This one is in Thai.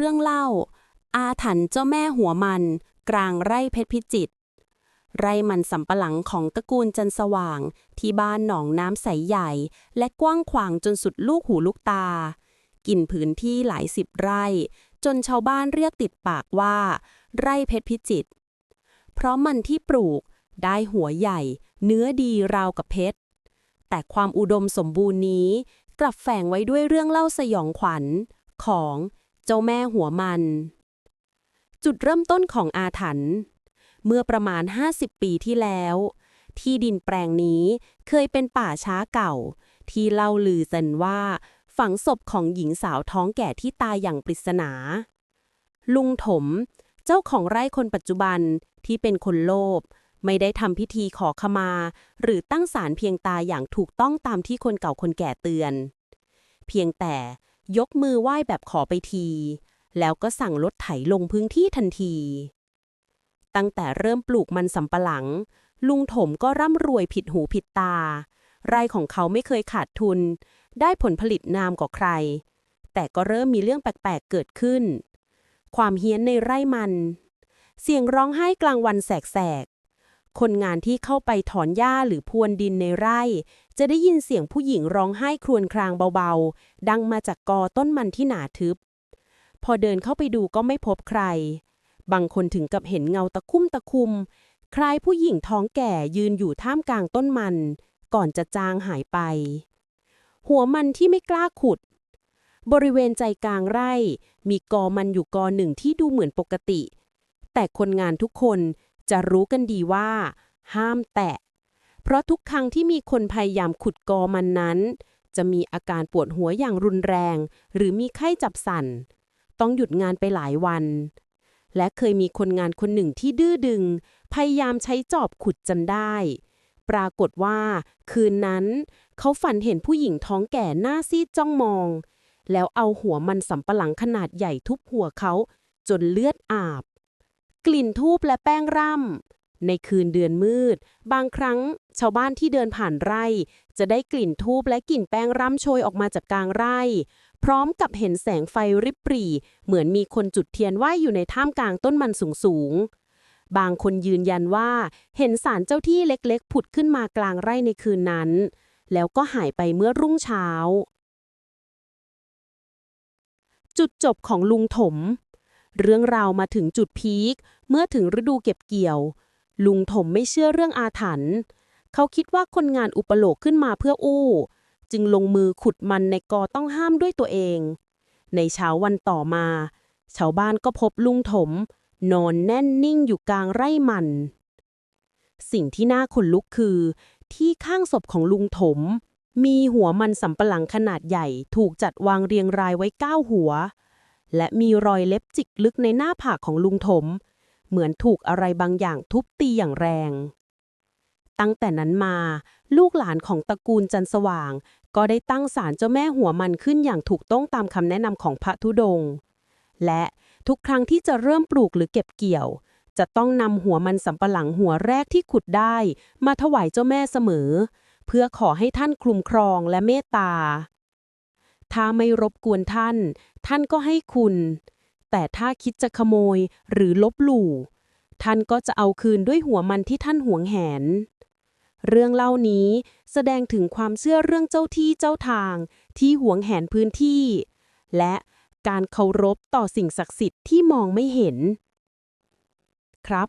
เรื่องเล่า อาถรรพ์เจ้าแม่หัวมัน กลางไร่เพชรพิจิตรไร่มันสำปะหลังของตระกูลจันสว่าง ที่บ้านหนองน้ำใสใหญ่ และกว้างขวางจนสุดลูกหูลูกตา กินพื้นที่หลายสิบไร่ จนชาวบ้านเรียกติดปากว่า ไร่เพชรพิจิตรเพราะมันที่ปลูกได้หัวใหญ่ เนื้อดีราวกับเพชร แต่ความอุดมสมบูรณ์นี้ กลับแฝงไว้ด้วยเรื่องเล่าสยองขวัญ ของ เจ้าแม่หัวมัน จุดเริ่มต้นของอาถรรพ์เมื่อประมาณ 50 ปีที่แล้ว ที่ดินแปลงนี้เคยเป็นป่าช้าเก่า ที่เล่าลือกันว่า ฝังศพของหญิงสาวท้องแก่ที่ตายอย่างปริศนา ลุงถม เจ้าของไร่คนปัจจุบันที่เป็นคนโลภไม่ได้ทำพิธีขอขมา หรือตั้งศาลเพียงตาอย่างถูกต้องตามที่คนเก่าคนแก่เตือน เพียงแต่ ยกมือไหว้แบบขอไปที แล้วก็สั่งรถไถลงพื้นที่ทันที ตั้งแต่เริ่มปลูกมันสำปะหลัง ลุงถมก็ร่ำรวยผิดหูผิดตา ไร่ของเขาไม่เคยขาดทุน ได้ผลผลิตนามกว่าใคร แต่ก็เริ่มมีเรื่องแปลกๆเกิดขึ้น ความเฮี้ยนในไร่มัน เสียงร้องไห้กลางวันแสกๆคนงานที่เข้าไปถอนหญ้าหรือพรวนดินในไร่ จะได้ยินเสียงผู้หญิงร้องไห้ครวญครางเบาๆ ดังมาจากกอต้นมันที่หนาทึบ พอเดินเข้าไปดูก็ไม่พบใคร บางคนถึงกับเห็นเงาตะคุ่มตะคุม คล้ายผู้หญิงท้องแก่ยืนอยู่ท่ามกลางต้นมัน ก่อนจะจางหายไป หัวมันที่ไม่กล้าขุด บริเวณใจกลางไร่ มีกอมันอยู่กอหนึ่งที่ดูเหมือนปกติ แต่คนงานทุกคนจะรู้กันดีว่า ห้ามแตะ เพราะทุกครั้งที่มีคนพยายามขุดกอมันนั้น จะมีอาการปวดหัวอย่างรุนแรง หรือมีไข้จับสั่น ต้องหยุดงานไปหลายวัน และเคยมีคนงานคนหนึ่งที่ดื้อดึง พยายามใช้จอบขุดจนได้ ปรากฏว่า คืนนั้น เขาฝันเห็นผู้หญิงท้องแก่หน้าซีดจ้องมอง แล้วเอาหัวมันสำปะหลังขนาดใหญ่ทุบหัวเขา จนเลือดอาบ กลิ่นทูบและแป้งร่ำ ในคืนเดือนมืด บางครั้งชาวบ้านที่เดินผ่านไร่ จะได้กลิ่นทูบและกลิ่นแป้งร่ำโชยออกมาจากกลางไร่ พร้อมกับเห็นแสงไฟริบหรี่ เหมือนมีคนจุดเทียนไหวอยู่ในท่ามกลางต้นมันสูงๆ บางคนยืนยันว่าเห็นสารเจ้าที่เล็กๆ ผุดขึ้นมากลางไร่ในคืนนั้น แล้วก็หายไปเมื่อรุ่งเช้า จุดจบของลุงถม เรื่องราวมาถึงจุดพีคเมื่อถึงฤดูเก็บเกี่ยว ลุงถมไม่เชื่อเรื่องอาถรรพ์เขาคิดว่าคนงานอุปโลกขึ้นมาเพื่ออู้ จึงลงมือขุดมันในกอต้องห้ามด้วยตัวเอง ในเช้าวันต่อมา ชาวบ้านก็พบลุงถม นอนแน่นนิ่งอยู่กลางไร่มัน สิ่งที่น่าขนลุกคือ ที่ข้างศพของลุงถม มีหัวมันสำปะหลังขนาดใหญ่ถูกจัดวางเรียงรายไว้เก้าหัว และมีรอยเล็บจิกลึกในหน้าผากของลุงถม เหมือนถูกอะไรบางอย่างทุบตีอย่างแรง ตั้งแต่นั้นมา ลูกหลานของตระกูลจันสว่าง ก็ได้ตั้งศาลเจ้าแม่หัวมันขึ้นอย่างถูกต้องตามคำแนะนำของพระธุดงค์และทุกครั้งที่จะเริ่มปลูกหรือเก็บเกี่ยว จะต้องนำหัวมันสำปะหลังหัวแรกที่ขุดได้ มาถวายเจ้าแม่เสมอ เพื่อขอให้ท่านคลุมครองและเมตตา ถ้าไม่รบกวนท่าน ท่านก็ให้คุณ แต่ถ้าคิดจะขโมยหรือลบหลู่ ท่านก็จะเอาคืนด้วยหัวมันที่ท่านหวงแหน เรื่องเล่านี้แสดงถึงความเชื่อเรื่องเจ้าที่เจ้าทางที่หวงแหนพื้นที่ และการเคารพต่อสิ่งศักดิ์สิทธิ์ที่มองไม่เห็น ครับ